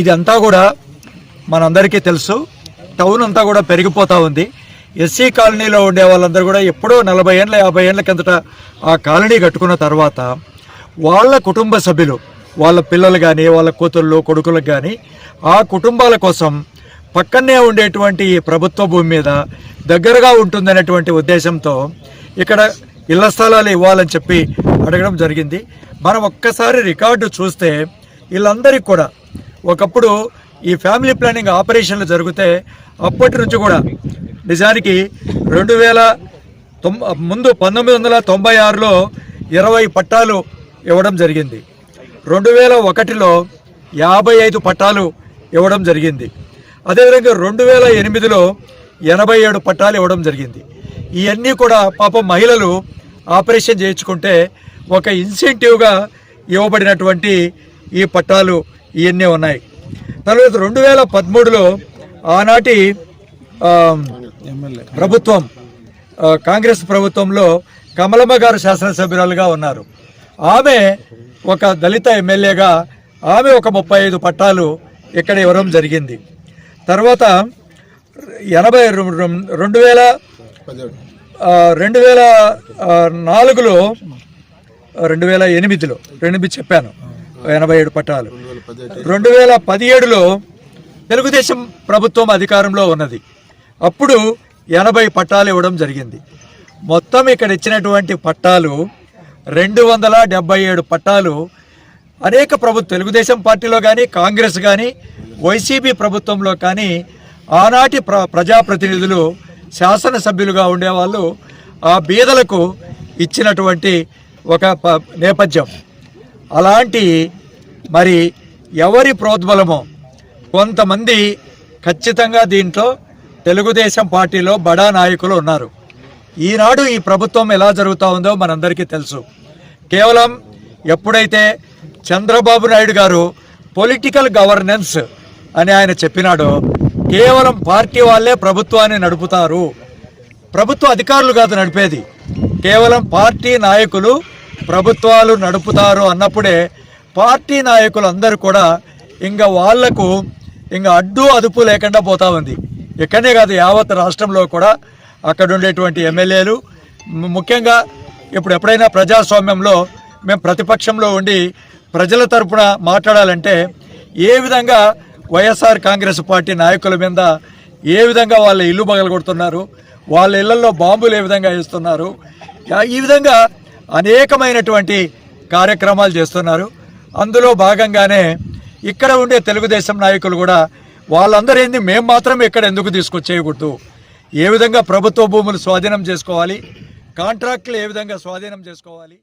ఇదంతా కూడా మనందరికీ తెలుసు. టౌన్ అంతా కూడా పెరిగిపోతూ ఉంది. ఎస్సీ కాలనీలో ఉండే వాళ్ళందరూ కూడా ఎప్పుడో నలభై ఏళ్ళ యాభై ఏళ్ళ కిందట ఆ కాలనీ కట్టుకున్న తర్వాత వాళ్ళ కుటుంబ సభ్యులు వాళ్ళ పిల్లలు కానీ వాళ్ళ కూతుళ్ళు కొడుకులకు కానీ ఆ కుటుంబాల కోసం పక్కనే ఉండేటువంటి ఈ ప్రభుత్వ భూమి మీద దగ్గరగా ఉంటుందనేటువంటి ఉద్దేశంతో ఇక్కడ ఇళ్ళ స్థలాలు ఇవ్వాలని చెప్పి అడగడం జరిగింది. మనం ఒక్కసారి రికార్డు చూస్తే వీళ్ళందరికీ కూడా ఒకప్పుడు ఈ ఫ్యామిలీ ప్లానింగ్ ఆపరేషన్లు జరిగితే అప్పటి నుంచి కూడా నిజానికి రెండు వేల ముందు పంతొమ్మిది వందల తొంభై ఆరులో ఇరవై పట్టాలు ఇవ్వడం జరిగింది. రెండు వేల ఒకటిలో యాభై ఐదు పట్టాలు ఇవ్వడం జరిగింది. అదేవిధంగా రెండు వేల ఎనిమిదిలో ఎనభై ఏడు పట్టాలు ఇవ్వడం జరిగింది. ఇవన్నీ కూడా పాపం మహిళలు ఆపరేషన్ చేయించుకుంటే ఒక ఇన్సెంటివ్గా ఇవ్వబడినటువంటి ఈ పట్టాలు ఇవన్నీ ఉన్నాయి. తర్వాత రెండు వేల పదమూడులో ఆనాటి ప్రభుత్వం కాంగ్రెస్ ప్రభుత్వంలో కమలమ్మ గారు శాసనసభ్యురాలుగా ఉన్నారు. ఆమె ఒక దళిత ఎమ్మెల్యేగా ఆమె ఒక ముప్పై ఐదు పట్టాలు ఇక్కడ ఇవ్వడం జరిగింది. తర్వాత ఎనభై రెండు వేల రెండు వేల నాలుగులో రెండు వేల ఎనిమిదిలో ఎనిమిది చెప్పాను. ఎనభై ఏడు పట్టాలు. రెండు వేల పదిహేడులో తెలుగుదేశం ప్రభుత్వం అధికారంలో ఉన్నది. అప్పుడు ఎనభై పట్టాలు ఇవ్వడం జరిగింది. మొత్తం ఇక్కడ ఇచ్చినటువంటి పట్టాలు రెండు వందల డెబ్బై ఏడు పట్టాలు అనేక ప్రభుత్వ తెలుగుదేశం పార్టీలో కానీ కాంగ్రెస్ కానీ వైసీపీ ప్రభుత్వంలో కానీ ఆనాటి ప్ర ప్రజాప్రతినిధులు శాసనసభ్యులుగా ఉండేవాళ్ళు ఆ బీదలకు ఇచ్చినటువంటి ఒక ప- నేపథ్యం. అలాంటి మరి ఎవరి ప్రోద్బలమో కొంతమంది ఖచ్చితంగా దీంట్లో తెలుగుదేశం పార్టీలో బడా నాయకులు ఉన్నారు. ఈనాడు ఈ ప్రభుత్వం ఎలా జరుగుతూ ఉందో మనందరికీ తెలుసు. కేవలం ఎప్పుడైతే చంద్రబాబు నాయుడు గారు పొలిటికల్ గవర్నెన్స్ అని ఆయన చెప్పినాడో కేవలం పార్టీ వాళ్ళే ప్రభుత్వాన్ని నడుపుతారు. ప్రభుత్వ అధికారులు కాదు నడిపేది. కేవలం పార్టీ నాయకులు ప్రభుత్వాలు నడుపుతారు అన్నప్పుడే పార్టీ నాయకులు అందరూ కూడా ఇంకా వాళ్ళకు ఇంకా అడ్డు అదుపు లేకుండా పోతా ఉంది. ఇక్కడనే కాదు యావత్ రాష్ట్రంలో కూడా అక్కడ ఉండేటువంటి ఎమ్మెల్యేలు ముఖ్యంగా ఇప్పుడు ఎప్పుడైనా ప్రజాస్వామ్యంలో మేము ప్రతిపక్షంలో ఉండి ప్రజల తరపున మాట్లాడాలంటే ఏ విధంగా వైఎస్ఆర్ కాంగ్రెస్ పార్టీ నాయకుల మీద ఏ విధంగా వాళ్ళ ఇల్లు పగలగొడుతున్నారు వాళ్ళ ఇళ్ళలో బాంబులు ఏ విధంగా వేస్తున్నారు ఈ విధంగా అనేకమైనటువంటి కార్యక్రమాలు చేస్తున్నారు. అందులో భాగంగానే ఇక్కడ ఉండే తెలుగుదేశం నాయకులు కూడా వాళ్ళందరూ ఏంది మేము మాత్రం ఇక్కడ ఎందుకు తీసుకొచ్చేయకూడదు? ఏ విధంగా ప్రభుత్వ భూములు స్వాధీనం చేసుకోవాలి? కాంట్రాక్టులు ఏ విధంగా స్వాధీనం చేసుకోవాలి?